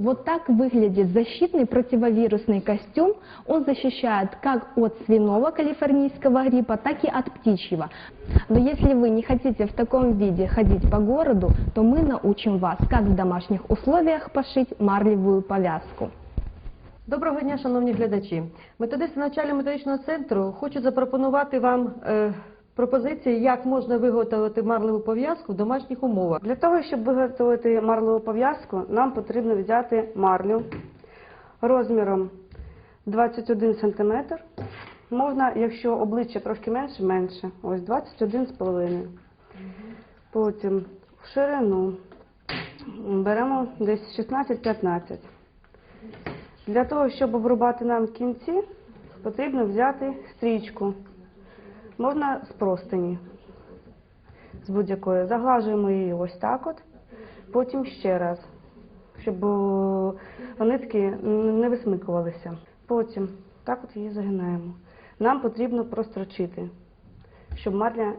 Вот так выглядит защитный противовирусный костюм. Он защищает как от свиного калифорнийского гриппа, так и от птичьего. Но если вы не хотите в таком виде ходить по городу, то мы научим вас, как в домашних условиях пошить марлевую повязку. Доброго дня, шановні глядачі. Методисти навчально-методичного центру хочуть запропонувати вам е, пропозиції, як можна виготовити марлеву пов'язку в домашніх умовах. Для того, щоб виготовити марлеву пов'язку, нам потрібно взяти марлю розміром 21 см. Можна, якщо обличчя трошки менше, менше. Ось 21,5. Потім в ширину беремо десь 16-15. Для того, щоб обрубати нам кінці, потрібно взяти стрічку. Можна з простині з будь-якої. Заглажуємо її ось так от, потім ще раз, щоб о, нитки не висмикувалися. Потім так от її загинаємо. Нам потрібно прострочити, щоб марля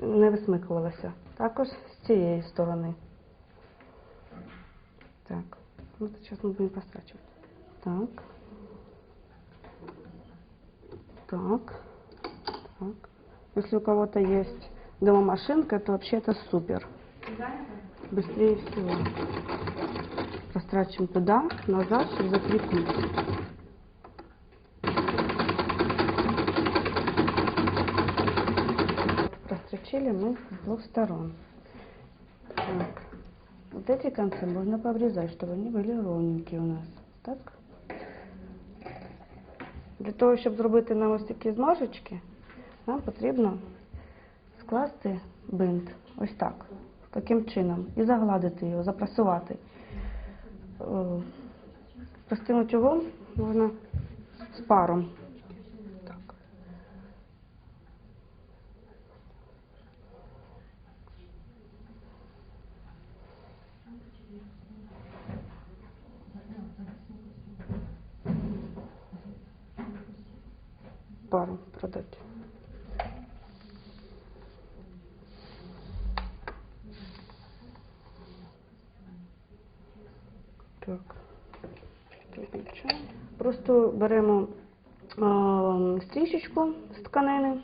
не висмикувалася. Також з цієї сторони. Так, ну зараз ми будемо прострачувати. Так. Так. Так. Если у кого-то есть дома машинка, то вообще это супер. Быстрее всего. Растрачиваем туда, назад, чтобы закрепить. Прострочили мы с двух сторон. Так. Вот эти концы можно пообрезать, чтобы они были ровненькие у нас. Так. Для того, щоб зробити нам ось такі зморшечки, нам потрібно скласти бинт ось так, таким чином, і загладити його, запрасувати. Е, Простим утюгом можна з паром. Паром продати. Так. Просто беремо е, стрічечку з тканини,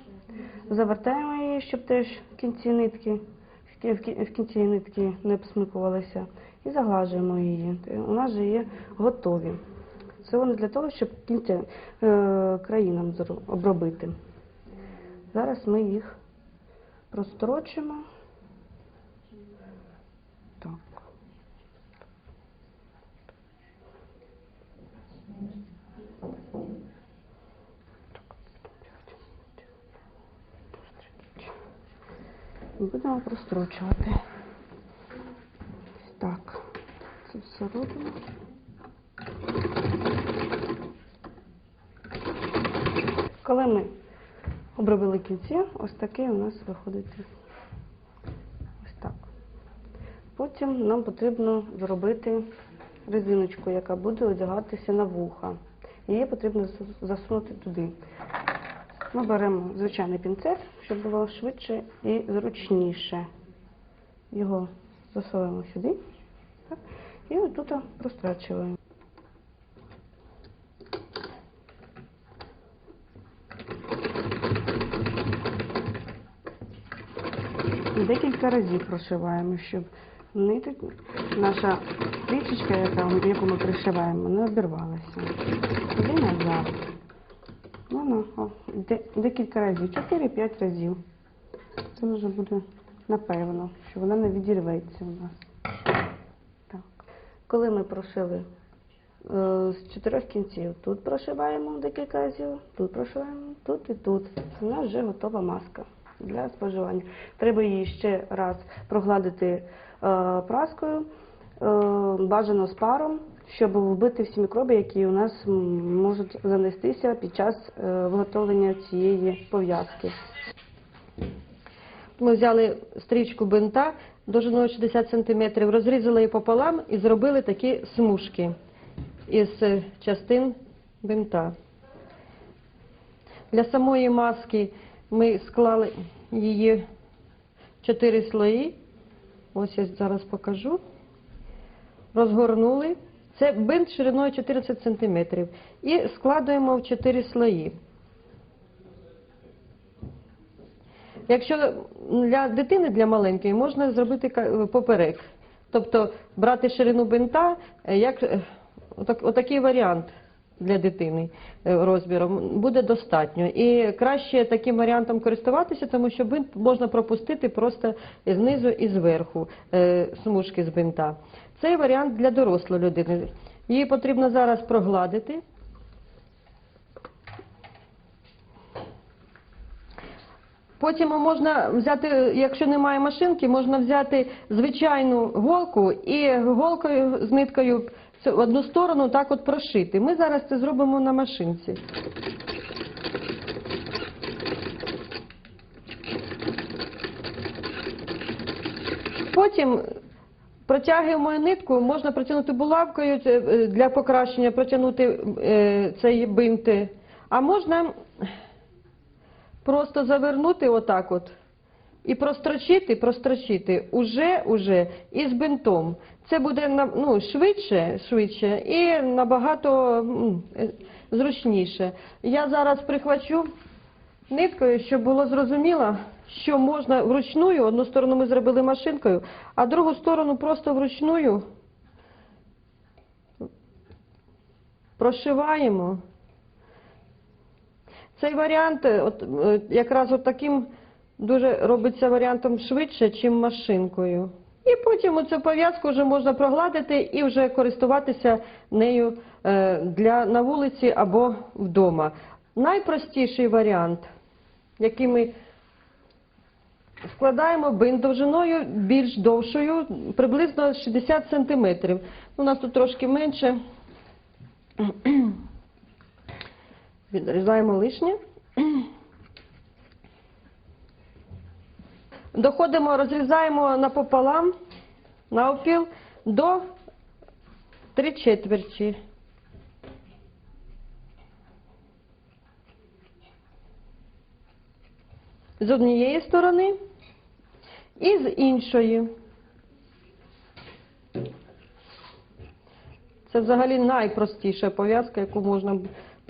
завертаємо її, щоб теж кінці нитки, в кі- в кі- в кінці нитки не посмикувалися, і заглажуємо її. У нас же є готові. Це вони для того, щоб кінці е, країнам обробити. Зараз ми їх прострочимо. Так. І Будемо прострочувати. Так. Це все робимо. Коли ми обробили кінці, ось такий у нас виходить ось так. Потім нам потрібно зробити резиночку, яка буде одягатися на вуха. Її потрібно засунути туди. Ми беремо звичайний пінцет, щоб було швидше і зручніше. Його засовуємо сюди так, і отут прострачуємо. Декілька разів прошиваємо, щоб ниток, наша стрічечка, яка, яку ми пришиваємо, не обірвалася. Туди назад. Декілька разів, 4-5 разів. Це вже буде напевно, що вона не відірветься у нас. Так. Коли ми прошили е, з чотирьох кінців, тут прошиваємо декілька разів, тут прошиваємо, тут і тут. У нас вже готова маска для споживання. Треба її ще раз прогладити е, праскою, е, бажано з паром, щоб вбити всі мікроби, які у нас можуть занестися під час е, виготовлення цієї пов'язки. Ми взяли стрічку бинта довжиною 60 см, розрізали її пополам і зробили такі смужки із е, частин бинта. Для самої маски ми склали її чотири слої. Ось я зараз покажу. Розгорнули Це бинт шириною 14 см. І складуємо в 4 слої. Якщо для дитини, для маленької, можна зробити поперек. Тобто брати ширину бинта, е, як е, отакий варіант для дитини е, розміром буде достатньо. І краще таким варіантом користуватися, тому що бинт можна пропустити просто знизу і зверху е, смужки з бинта. Цей варіант для дорослої людини. Її потрібно зараз прогладити. Потім можна взяти, якщо немає машинки, можна взяти звичайну голку і голкою з ниткою одну сторону так от прошити. Ми зараз це зробимо на машинці. Потім протягуємо нитку, можна протягнути булавкою е, для покращення, протягнути е, цей бинт, а можна просто завернути отак от і прострочити, прострочити уже, уже із бинтом. Це буде ну, швидше, швидше і набагато е, зручніше. Я зараз прихвачу ниткою, щоб було зрозуміло, що можна вручную, одну сторону ми зробили машинкою, а другу сторону просто вручную прошиваємо. Цей варіант е, от, е, якраз от таким дуже робиться варіантом швидше, чим машинкою. І потім оцю пов'язку вже можна прогладити і вже користуватися нею е, для, на вулиці або вдома. Найпростіший варіант, який ми складаємо бинт довжиною більш довшою, приблизно 60 см. У нас тут трошки менше. Відрізаємо лишнє. Доходимо, розрізаємо напополам, навпіл, до три четверті. З однієї сторони і з іншої. Це взагалі найпростіша пов'язка, яку можна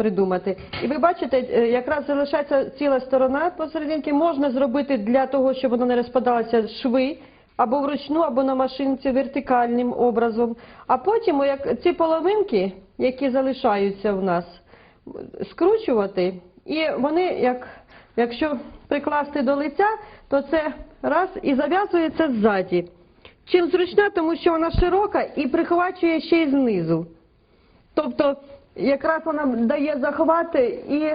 придумати. І ви бачите, е, якраз залишається ціла сторона посерединки. Можна зробити для того, щоб вона не розпадалася шви або вручну, або на машинці вертикальним образом. А потім, як ці половинки, які залишаються в нас, скручувати, і вони, як, якщо прикласти до лиця, то це раз і зав'язується ззаді. Чим зручна, тому що вона широка і прихвачує ще й знизу. Тобто, якраз вона дає захвати і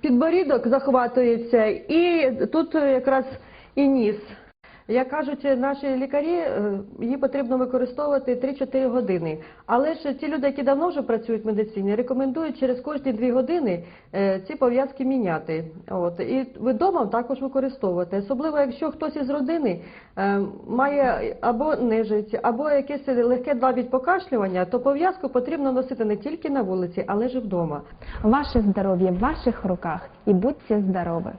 підборідок захватується, і тут якраз і ніс. Як кажуть наші лікарі, е, її потрібно використовувати 3-4 години. Але ж ті люди, які давно вже працюють в медицині, рекомендують через кожні 2 години е, ці пов'язки міняти. От. І вдома також використовувати. Особливо, якщо хтось із родини е, має або нежить, або якесь легке навіть покашлювання, то пов'язку потрібно носити не тільки на вулиці, але і вдома. Ваше здоровье в ваших руках и будьте здоровы!